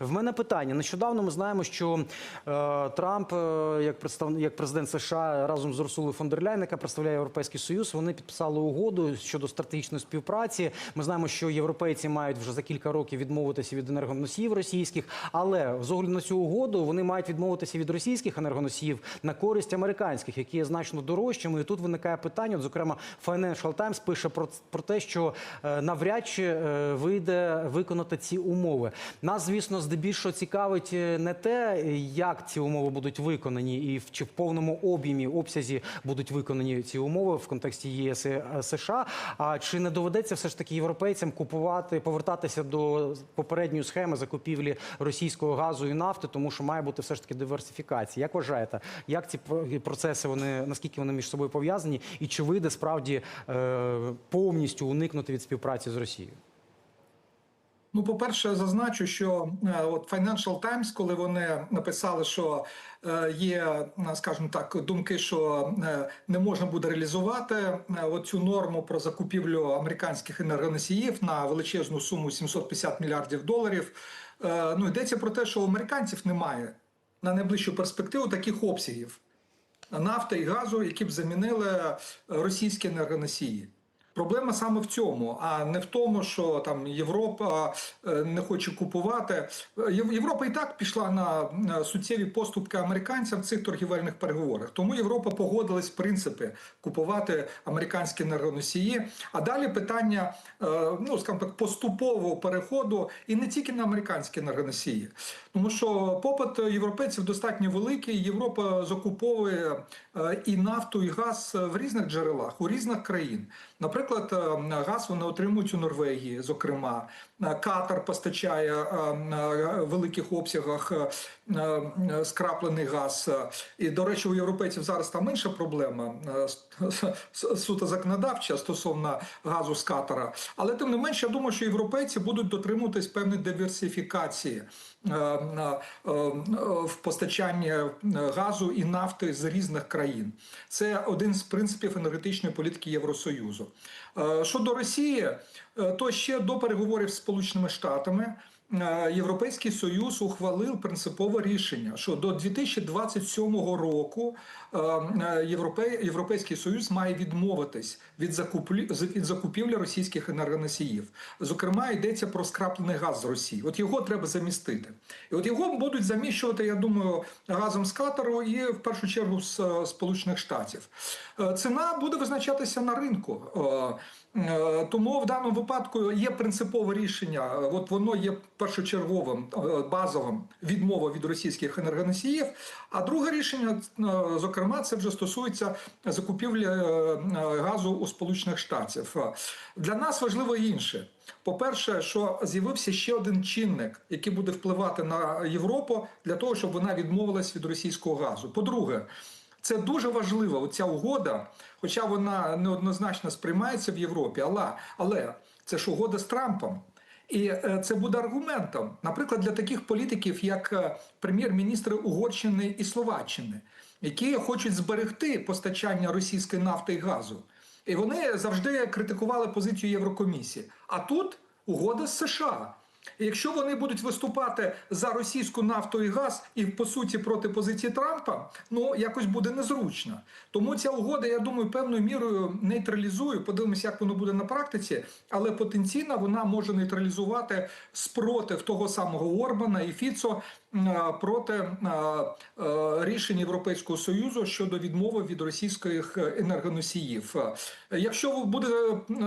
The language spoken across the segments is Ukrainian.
В мене питання. Нещодавно ми знаємо, що е, Трамп, е, як представник, як президент США, разом з Урсулою фон яка представляє Європейський Союз, вони підписали угоду щодо стратегічної співпраці. Ми знаємо, що європейці мають вже за кілька років відмовитися від енергоносіїв російських, але з огляду на цю угоду вони мають відмовитися від російських енергоносіїв на користь американських, які є значно дорожчими. І тут виникає питання. От, зокрема, Financial Times пише про, про те, що е, навряд чи е, вийде виконати ці умови. Нас, звісно, здебільшого цікавить е, не те, як ці умови будуть виконані, і чи в повному об'ємі обсязі будуть виконані ці умови в контексті ЄС і е, США. А чи не доведеться все ж таки європейцям купувати, повертатися до попередньої схеми закупівлі російського газу і нафти, тому що має бути все ж таки диверсифікація. Як вважаєте, як ці про- процеси вони наскільки вони між собою пов'язані, і чи вийде справді е, повністю уникнути від співпраці з Росією? Ну, по-перше, зазначу, що е, от Financial Times, коли вони написали, що е, є, е, скажімо так, думки, що не можна буде реалізувати оцю норму про закупівлю американських енергоносіїв на величезну суму 750 мільярдів доларів. Ну йдеться про те, що у американців немає на найближчу перспективу таких обсягів нафти і газу, які б замінили російські енергоносії. Проблема саме в цьому, а не в тому, що там Європа е, не хоче купувати. Е, Європа і так пішла на суттєві поступки американцям в цих торгівельних переговорах. Тому Європа погодилась в принципі купувати американські енергоносії. А далі питання, е, ну скажімо так, поступового переходу і не тільки на американські енергоносії, тому що попит європейців достатньо великий. Європа закуповує і нафту, і газ в різних джерелах у різних країн. Наприклад, е, газ вони отримують у Норвегії, зокрема. Е, Катар постачає е, е, в великих обсягах скраплений газ. І, до речі, у європейців зараз там інша проблема суто законодавча стосовно газу з Катара. Але тим не менше, я думаю, що європейці будуть дотримуватись певної диверсифікації в постачанні газу і нафти з різних країн. Це один з принципів енергетичної політики Євросоюзу. Е, Щодо Росії, е, то ще до переговорів з Сполученими Штатами. Е, Європейський Союз ухвалив принципове рішення, що до 2027 року е, е, Європей- Європейський Союз має відмовитись від закуплі від закупівлі російських енергоносіїв. Зокрема, йдеться про скраплений газ з Росії. От його треба замістити. І от його будуть заміщувати, я думаю, газом з Катару і в першу чергу з Сполучених Штатів. Ціна буде визначатися на ринку. Тому в даному випадку є принципове рішення. От воно є першочерговим е, базовим відмова від російських енергоносіїв. А друге рішення, е, зокрема, це вже стосується закупівлі е, газу у Сполучених Штатів. Для нас важливо інше. По-перше, що з'явився ще один чинник, який буде впливати на Європу для того, щоб вона відмовилась від російського газу. По-друге, це дуже важливо, оця угода, хоча вона неоднозначно сприймається в Європі, але, але це ж угода з Трампом. І е, це буде аргументом, наприклад, для таких політиків, як е, прем'єр-міністри Угорщини і Словаччини, які хочуть зберегти постачання російської нафти і газу. І вони завжди критикували позицію Єврокомісії. А тут угода з США. Якщо вони будуть виступати за російську нафту і газ і по суті проти позиції Трампа, ну якось буде незручно. Тому ця угода, я думаю, певною мірою нейтралізує. Подивимося, як воно буде на практиці, але потенційно вона може нейтралізувати спротив того самого Орбана і Фіцо проти рішень Європейського союзу щодо відмови від російських енергоносіїв. Е, Якщо буде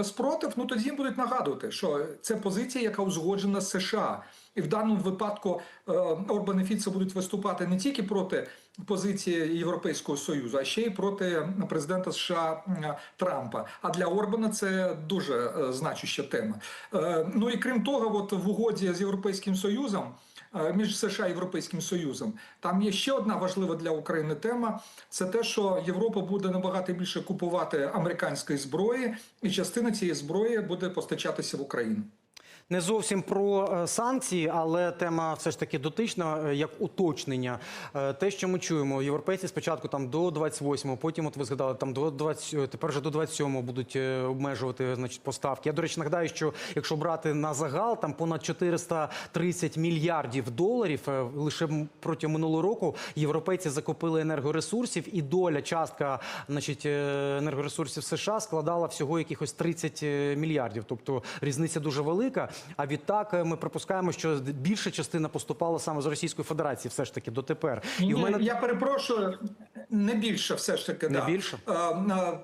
спротив, ну тоді будуть нагадувати, що це позиція, яка узгоджена з США. І в даному випадку е, Орбан і Фіцо будуть виступати не тільки проти позиції Європейського союзу, а ще й проти президента США Трампа. А для Орбана це дуже е, значуща тема. Е, Ну і крім того, от в угоді з Європейським Союзом. Між США і Європейським Союзом там є ще одна важлива для України тема: це те, що Європа буде набагато більше купувати американської зброї, і частина цієї зброї буде постачатися в Україну. Не зовсім про е, санкції, але тема все ж таки дотична, е, як уточнення. Е, Те, що ми чуємо, європейці спочатку там до 28-го, потім, от ви згадали, там до 20, е, тепер вже до 27-го будуть обмежувати значить, поставки. Я, до речі, нагадаю, що якщо брати на загал, там понад 430 мільярдів доларів лише протягом минулого року європейці закупили енергоресурсів, і доля частка значить, енергоресурсів США складала всього якихось 30 е, мільярдів. Тобто різниця дуже велика. А відтак е, ми припускаємо, що більша частина поступала саме з Російської Федерації, все ж таки дотепер. І в Ні, мене Я перепрошую, не більше все ж таки. Не да. більше?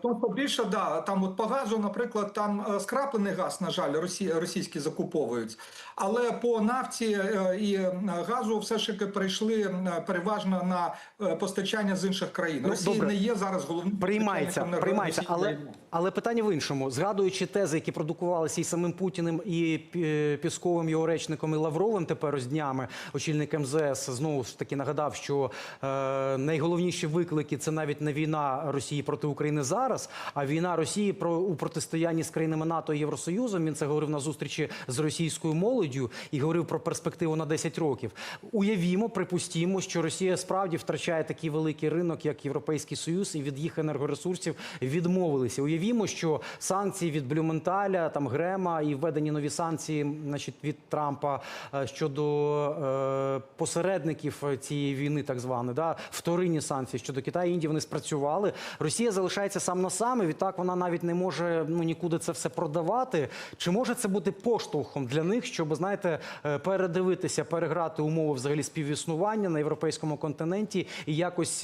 Тобто більше, да. Там от по газу, наприклад, там скраплений газ, на жаль, росі, російські закуповують. Але по нафті і газу все ж таки перейшли е, переважно на постачання з інших країн. Ну, Росія добре. не є зараз головним Приймається, приймається, але, але питання в іншому. Згадуючи тези, які продукувалися і самим Путіним, і Пісковим, його речником, і Лавровим тепер ось днями, очільник МЗС знову ж таки нагадав, що е, найголовніші виклики це навіть не війна Росії проти України зараз, а війна Росії про у протистоянні з країнами НАТО і Євросоюзом. Він це говорив на зустрічі з російською молоддю і говорив про перспективу на 10 років. Уявімо, припустімо, що Росія справді втрачає такий великий ринок, як Європейський Союз, і від їх енергоресурсів відмовилися. Уявімо, що санкції від Блюменталя, там Грема і введені нові санкції, значить, від Трампа е, щодо е, посередників цієї війни, так званої, да, вторинні санкції щодо Китаю Індії, вони спрацювали. Росія залишається сам на сам, і відтак вона навіть не може ну нікуди це все продавати. Чи може це бути поштовхом для них, щоб знаєте, е, передивитися, переграти умови взагалі співіснування на європейському континенті і якось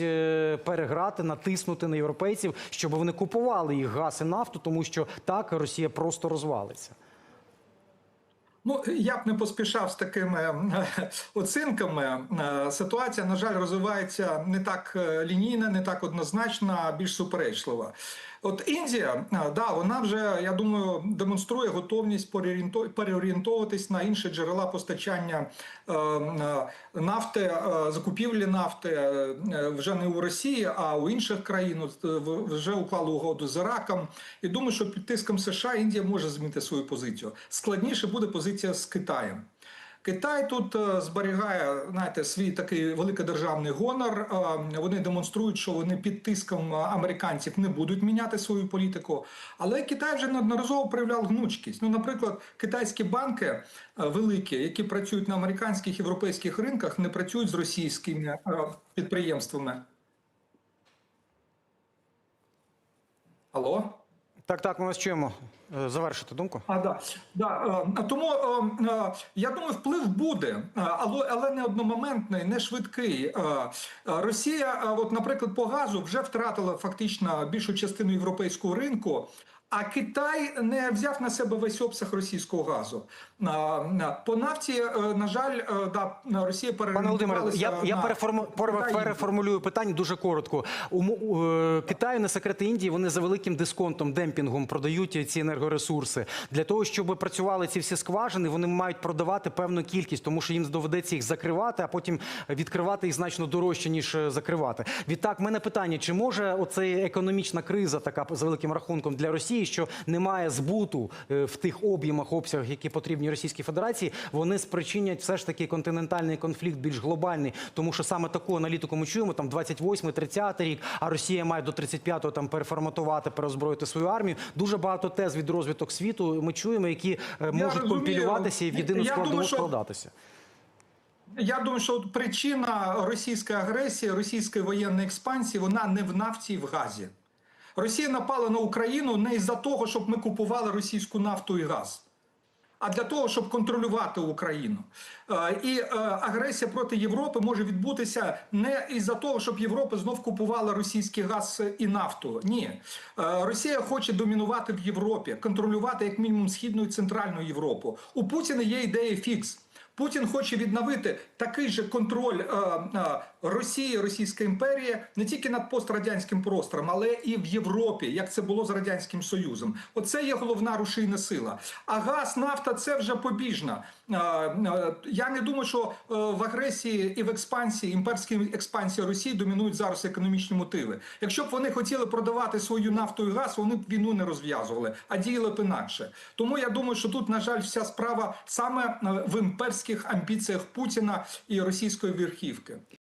переграти, натиснути на європейців, щоб вони купували їх газ і нафту, тому що так Росія просто розвалиться. Ну, я б не поспішав з такими е, оцінками. Е, Ситуація, на жаль, розвивається не так лінійна, лінійно, не так однозначно, а більш суперечлива. От Індія, да, вона вже, я думаю, демонструє готовність переорієнто- переорієнтовуватись на інші джерела постачання е, е, нафти, е, закупівлі нафти вже не у Росії, а у інших країн. Вже уклали угоду з Іраком. І думаю, що під тиском США Індія може змінити свою позицію. Складніше буде позиція з Китаєм. Китай тут е, зберігає знаєте, свій такий великодержавний гонор. Е, Вони демонструють, що вони під тиском е, американців не будуть міняти свою політику. Але Китай вже неодноразово проявляв гнучкість. Ну, наприклад, китайські банки великі, які працюють на американських європейських ринках, не працюють з російськими підприємствами. Алло? Так, так, ми вас чуємо. Е, Завершити думку. А да, да е, тому е, я думаю, вплив буде, але, але не одномоментний, не швидкий. Росія, от, наприклад, по газу вже втратила фактично більшу частину європейського ринку. А Китай не взяв на себе весь обсяг російського газу. По нафті, на жаль, да, Росія Пане Володимире, я, я переформу, переформулюю питання дуже коротко. У, Китаю не секрети Індії, вони за великим дисконтом, демпінгом продають ці енергоресурси. Для того, щоб працювали ці всі скважини, вони мають продавати певну кількість, тому що їм доведеться їх закривати, а потім відкривати їх значно дорожче, ніж е, закривати. Відтак, мене питання: чи може оця економічна криза, така за великим рахунком для Росії, що немає збуту е, в тих об'ємах, обсягах, які потрібні Російській Федерації, вони спричинять все ж таки континентальний конфлікт більш глобальний, тому що саме таку аналітику ми чуємо там 28-30 рік, а Росія має до 35-го там переформатувати, переозброїти свою армію. Дуже багато тез від розвиток світу ми чуємо, які е, можуть розумію. компілюватися і в єдину складову думаю, що- складатися. Я думаю, що причина російської агресії, російської воєнної експансії, вона не в нафті і в газі. Росія напала на Україну не із-за того, щоб ми купували російську нафту і газ, а для того, щоб контролювати Україну. Е, І е, агресія проти Європи може відбутися не із-за того, щоб Європа знов купувала російський газ і нафту. Ні, Е, Росія хоче домінувати в Європі, контролювати як мінімум східну і центральну Європу. У Путіна є ідея фікс. Путін хоче відновити такий же контроль е, е, Росії, Російської імперії не тільки над пострадянським простором, але і в Європі, як це було з радянським Союзом. Оце є головна рушійна сила. А газ, нафта це вже побіжна. Е, е, Я не думаю, що е, в агресії і в експансії, імперській експансії Росії домінують зараз економічні мотиви. Якщо б вони хотіли продавати свою нафту і газ, вони б війну не розв'язували, а діяли б інакше. Тому я думаю, що тут, на жаль, вся справа саме е, в імперських амбіціях Путіна і російської верхівки.